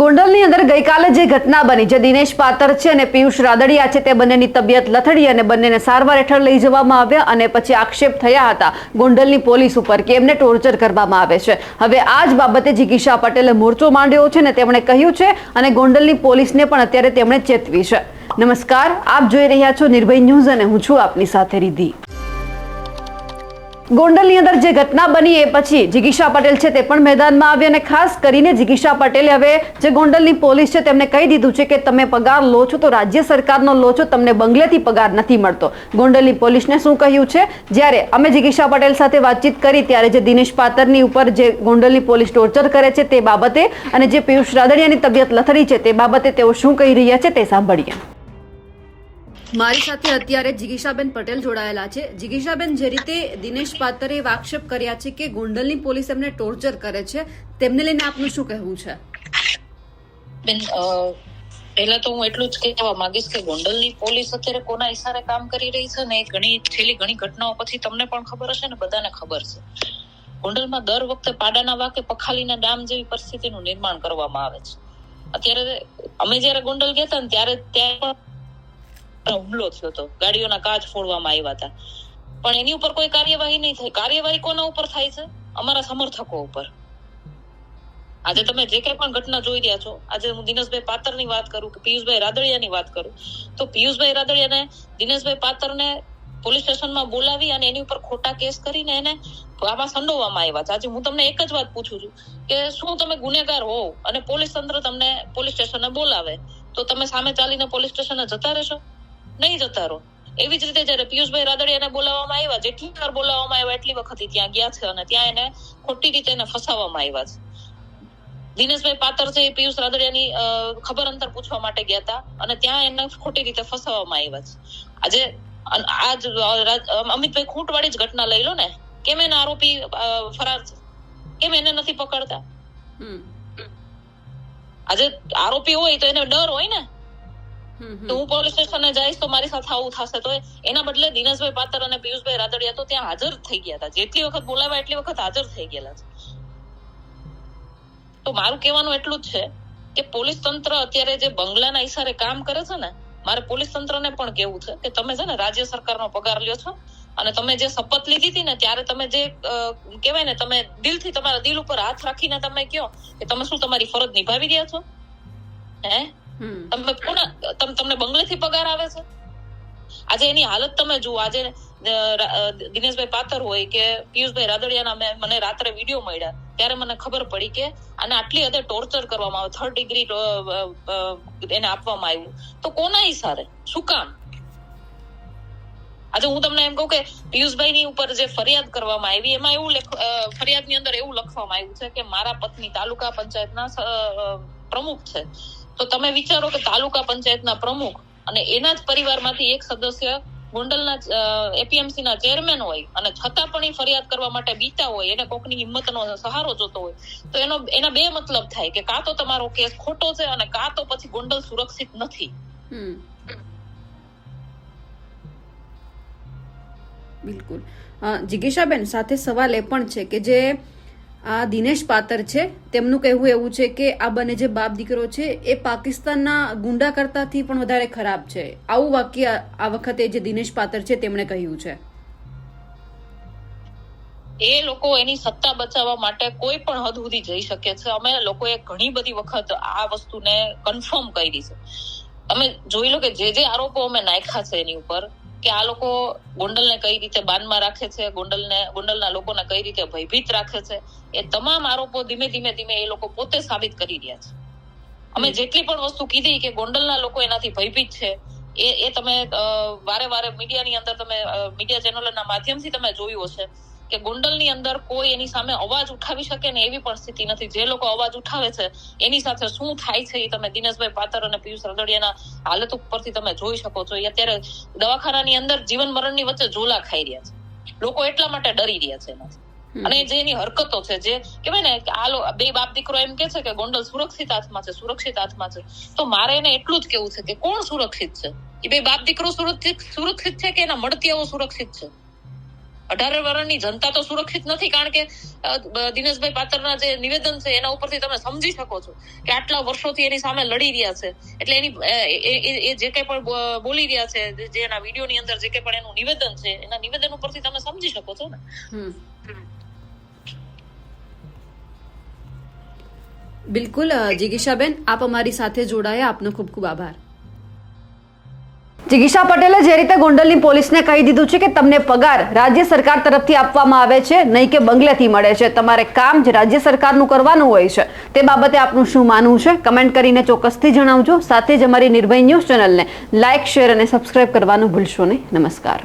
ગોંડલની અંદર ગઈકાલે જે ઘટના બની, જે દિનેશ પાતર છે અને પિયુષ રાદડિયા છે, તે બંનેની તબિયત લથડી અને બંનેને સારવાર હેઠળ લઈ જવામાં આવ્યા અને પછી આક્ષેપ થયા હતા ગોંડલની પોલીસ ઉપર કે એમને ટોર્ચર કરવામાં આવે છે. હવે આ જ બાબતે જીગીશા પટેલે મોરચો માંડ્યો છે ને તેમણે કહ્યું છે અને ગોંડલની પોલીસને પણ અત્યારે તેમણે ચેતવી છે. નમસ્કાર, આપ જોઈ રહ્યા છો નિર્ભય ન્યૂઝ અને હું છું આપની સાથે રીધી ગોંડલની અંદર જે ઘટના બની એ પછી જિગીશા પટેલ છે તે પણ મેદાનમાં આવી અને ખાસ કરીને જિગીશા પટેલે હવે જે ગોંડલની પોલીસ છે તેમને કહી દીધું છે કે તમે પગાર લો છો તો રાજ્ય સરકારનો લો છો, તમને બંગલેથી પગાર નથી મળતો. ગોંડલની પોલીસને શું કહ્યું છે? જ્યારે અમે જિગીશા પટેલ સાથે વાતચીત કરી ત્યારે જે દિનેશ પાતરની ઉપર જે ગોંડલની પોલીસ ટોર્ચર કરે છે તે બાબતે અને જે પિયુષ રાદડિયાની તબિયત લથડી છે તે બાબતે તેઓ શું કહી રહ્યા છે તે સાંભળીએ. મારી સાથે અત્યારે જિગીશાબેન પટેલ જોડાયેલા છે. જિગીશાબેન, જે રીતે દિનેશ પાતરે એવા આક્ષેપ કર્યા છે કે ગોંડલની પોલીસ એમને ટોર્ચર કરે છે, તેમને લઈને આપનું શું કહેવું છે? બેન પહેલા તો હું એટલું જ કહેવા માંગીશ કે ગોંડલની પોલીસ અત્યારે કોના ઈશારે કામ કરી રહી છે ને એ ઘણી, છેલ્લી ઘણી ઘટનાઓ પછી તમને પણ ખબર હશે ને, બધાને ખબર છે. ગોંડલમાં દર વખતે પાડાના વાકે પખાલીના ડામ જેવી પરિસ્થિતિનું નિર્માણ કરવામાં આવે છે. અત્યારે અમે જયારે ગોંડલ ગયા હતા ત્યારે ત્યાં પણ હુમલો થયો હતો ગાડીઓના કાચ ફોડવામાં આવ્યા હતા. પણ એની ઉપર કોઈ કાર્યવાહી નહીં થઈ કાર્યવાહી કોના ઉપર થાય છે? અમારા સમર્થકો ઉપર. આજે તમે જે કઈ પણ ઘટના જોઈ રહ્યા છો, આજે હું દિનેશભાઈ પાતરની વાત કરું કે પિયુષભાઈ રાદડિયાની વાત કરું, તો પિયુષભાઈ રાદડિયાને દિનેશભાઈ પાતરને પોલીસ સ્ટેશનમાં બોલાવી અને એની ઉપર ખોટા કેસ કરીને એને આમાં સંડોવામાં આવ્યા છે આજે હું તમને એક જ વાત પૂછું છું કે શું તમે ગુનેગાર હોવ અને પોલીસ તંત્ર તમને પોલીસ સ્ટેશને બોલાવે, તો તમે સામે ચાલીને પોલીસ સ્ટેશને જતા રહેશો? નહીં જતા રહો. એવી જ રીતે જયારે પિયુષભાઈ રાદડિયાને બોલાવવામાં આવ્યા જેટલી વાર બોલાવવામાં આવ્યા એટલી વખત ત્યાં ગયા છે અને ત્યાં એને ખોટી રીતે એને ફસાવવામાં આવ્યા છે. દિનેશભાઈ પાતર છે એ પિયુષ રાદડિયાની ખબર અંતર પૂછવા માટે ગયા હતા અને ત્યાં એને ખોટી રીતે ફસાવવામાં આવ્યા છે. આજે આજ અમિતભાઈ ખૂંટવાળી જ ઘટના લઈ લો ને. કેમ એના આરોપી ફરાર છે? કેમ એને નથી પકડતા? આજે આરોપી હોય તો એને ડર હોય ને. તો હું પોલીસ સ્ટેશને જઈશ તો મારી સાથે આવું થશે. તો એના બદલે દિનેશભાઈ પાતર અને પિયુષભાઈ રાદડિયા તો ત્યાં હાજર થઈ ગયા હતા. જેટલી વખત બોલાવ્યા એટલી વખત હાજર થઈ ગયેલા છે. તો મારું કહેવાનું એટલું જ છે કે પોલીસ તંત્ર અત્યારે જે બંગલાના ઈશારે કામ કરે છે ને, મારે પોલીસ તંત્રને પણ કેવું છે કે તમે છે ને રાજ્ય સરકારનો પગાર લ્યો છો અને તમે જે શપથ લીધી હતી ને, ત્યારે તમે જે કહેવાય ને, તમે દિલથી તમારા દિલ ઉપર હાથ રાખીને તમે કયો કે તમે શું તમારી ફરજ નિભાવી રહ્યા છો? હે. તમે તમ- તમને બંગલેથી પગાર આવે છે? આજે એની હાલત તમે જુઓ. આજે દિનેશભાઈ પાતર હોય કે પિયુષભાઈ રાદડિયાના મને રાત્રે વીડિયો મળ્યા. ત્યારે મને ખબર પડી કે આને આટલી હદે ટોર્ચર કરવામાં આવે. થર્ડ ડિગ્રી એને આપવામાં આવ્યું. તો કોના ઈશારે શું કામ? આજે હું તમને એમ કહું કે પિયુષભાઈ ની ઉપર જે ફરિયાદ કરવામાં આવી, એમાં એવું ફરિયાદની અંદર એવું લખવામાં આવ્યું છે કે મારા પત્ની તાલુકા પંચાયતના પ્રમુખ છે. તો તમે વિચારો કે તાલુકા પંચાયતના પ્રમુખ અને એના જ પરિવારમાંથી એક સદસ્ય ગોંડલના એપીએમસી ના ચેરમેન હોય અને છતાં પણ એ ફરિયાદ કરવા માટે બીતા હોય, એને કોકની હિંમતનો સહારો જોતો હોય, તો એનો, એના બે મતલબ થાય કે કાં તો તમારો કેસ ખોટો છે અને કાં તો પછી ગોંડલ સુરક્ષિત નથી. બિલકુલ જિગીશાબેન, સાથે સવાલ એ પણ છે કે જે આ દિનેશ પાતર છે. તેમનું કહેવું એવું છે કે આ બંને જે બાપ દીકરો છે, એ પાકિસ્તાનના ગુંડા કરતાથી પણ વધારે ખરાબ છે. આવું વાક્ય આ વખતે જે દિનેશ પાતર છે, તેમણે કહ્યું છે. એ લોકો એની સત્તા બચાવવા માટે કોઈ પણ હદ સુધી જઈ શકે છે. અમે લોકોએ ઘણી બધી વખત આ વસ્તુને કન્ફર્મ કરી છે. અમે જોઈ લો કે જે જે આરોપો અમે નાખ્યા છે એની ઉપર કે આ લોકો ગોંડલને કઈ રીતે બાનમાં રાખે છે ગોંડલને ગોંડલના લોકોને કઈ રીતે ભયભીત રાખે છે એ તમામ આરોપો ધીમે ધીમે ધીમે એ લોકો પોતે સાબિત કરી રહ્યા છે. અમે જેટલી પણ વસ્તુ કીધી કે ગોંડલના લોકો એનાથી ભયભીત છે એ એ તમે વારે વારે મીડિયાની અંદર તમે મીડિયા ચેનલોના માધ્યમથી તમે જોયું હશે. કે ગોંડલની અંદર કોઈ એની સામે અવાજ ઉઠાવી શકે ને એવી પણ સ્થિતિ નથી. જે લોકો અવાજ ઉઠાવે છે એની સાથે શું થાય છે એ તમે દિનેશભાઈ પાતર અને પિયુષ રદડિયાના હાલત ઉપરથી તમે જોઈ શકો છો. એ અત્યારે દવાખાનાની અંદર જીવન મરણની વચ્ચે ઝોલા ખાઈ રહ્યા છે. લોકો એટલા માટે ડરી રહ્યા છે એનાથી અને જે એની હરકતો છે જે કેવાય ને આ બે બાપ દીકરો એમ કે છે કે ગોંડલ સુરક્ષિત હાથમાં છે સુરક્ષિત હાથમાં છે. તો મારે એને એટલું જ કેવું છે કે કોણ સુરક્ષિત છે? એ બે બાપ દીકરો સુરક્ષિત સુરક્ષિત છે કે એના મળતીયાઓ સુરક્ષિત છે? અઢાર વર્ષની જનતા તો સુરક્ષિત નથી કારણ કે દિનેશભાઈ પાત્રના જે નિવેદન છે એના ઉપરથી તમે સમજી શકો છો કે આટલા વર્ષોથી એની સામે લડી રહ્યા છે. એટલે એની એ- જે કંઈ પણ બોલી રહ્યા છે જે- એના વિડીયોની અંદર જે કઈ પણ એનું નિવેદન છે એના નિવેદન ઉપરથી તમે સમજી શકો છો ને? બિલકુલ જિગીશાબેન આપ અમારી સાથે જોડાયા. આપનો ખૂબ ખૂબ આભાર. જિગીશા પટેલે જે રીતે ગોંડલની પોલીસને કહી દીધું છે કે તમને પગાર રાજ્ય સરકાર તરફથી આપવામાં આવે છે, નહીં કે બંગલેથી મળે છે. તમારે કામ જે રાજ્ય સરકારનું કરવાનું હોય છે. તે બાબતે આપનું શું માનવું છે? કમેન્ટ કરીને ચોક્કસથી જણાવજો. સાથે જ અમારી નિર્ભય ન્યૂઝ ચેનલને લાઇક શેર અને સબસ્ક્રાઇબ કરવાનું ભૂલશો નહીં. નમસ્કાર.